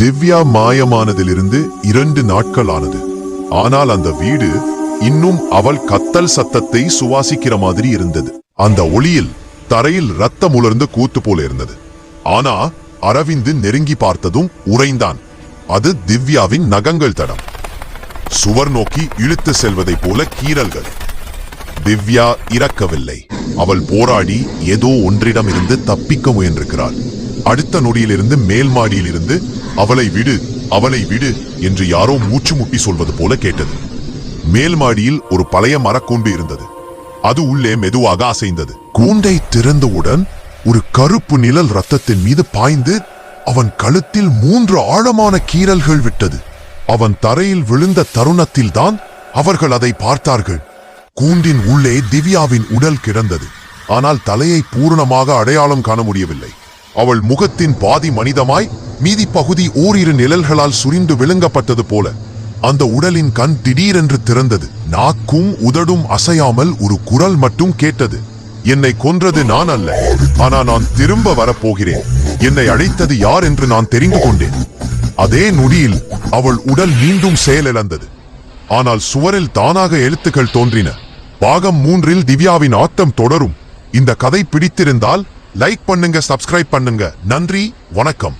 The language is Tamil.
திவ்யா மாயமானதிலிருந்து இரண்டு நாட்கள் ஆனது ஆனால் அந்த வீடு இன்னும் அவள் கத்தல் சத்தத்தை சுவாசிக்கிற மாதிரி இருந்தது. அந்த ஒளியில் தரையில் ரத்தம் உலர்ந்து கூத்து போல இருந்தது. ஆனா அரவிந்து நெருங்கி பார்த்ததும் உறைந்தான். அது திவ்யாவின் நகங்கள் தடம். சுவர் நோக்கி இழுத்து செல்வதைப் போல கீறல்கள். திவ்யா இறக்கவில்லை. அவள் போராடி ஏதோ ஒன்றிடம் இருந்து தப்பிக்க முயன்றிருக்கிறாள். அடுத்த நொடியிலிருந்து மேல் மாடியிலிருந்து அவளை விடு அவளை விடு என்று யாரோ மூச்சு முட்டி சொல்வது போல கேட்டது. மேல் மாடியில் ஒரு பழைய மரக்கூண்டு இருந்தது. அது உள்ளே மெதுவாக அசைந்தது. கூண்டை திறந்தவுடன் ஒரு கருப்பு நிழல் ரத்தத்தின் மீது பாய்ந்து அவன் கழுத்தில் மூன்று ஆழமான கீறல்கள் விட்டது. அவன் தரையில் விழுந்த தருணத்தில்தான் அவர்கள் அதை பார்த்தார்கள். கூண்டின் உள்ளே திவ்யாவின் உடல் கிடந்தது. ஆனால் தலையை பூரணமாக அடையாளம் காண முடியவில்லை. அவள் முகத்தின் பாதி மனிதமாய் மீதி பகுதி ஓரிரு நிழல்களால் சுரிந்து விழுங்கப்பட்டது போல. அந்த உடலின் கண் திடீரென்று திறந்தது. நாக்கும் உதடும் அசையாமல் ஒரு குரல் மட்டும் கேட்டது. என்னை கொன்றது நான் அல்ல. ஆனா நான் திரும்ப வரப்போகிறேன். என்னை அழைத்தது யார் என்று நான் தெரிந்து கொண்டேன். அதே நொடியில் அவள் உடல் மீண்டும் செயலிழந்தது. ஆனால் சுவரில் தானாக எழுத்துக்கள் தோன்றின. பாகம் மூன்றில் திவ்யாவின் ஆட்டம் தொடரும். இந்த கதை பிடித்திருந்தால் லைக் பண்ணுங்க சப்ஸ்கிரைப் பண்ணுங்க. நன்றி வணக்கம்.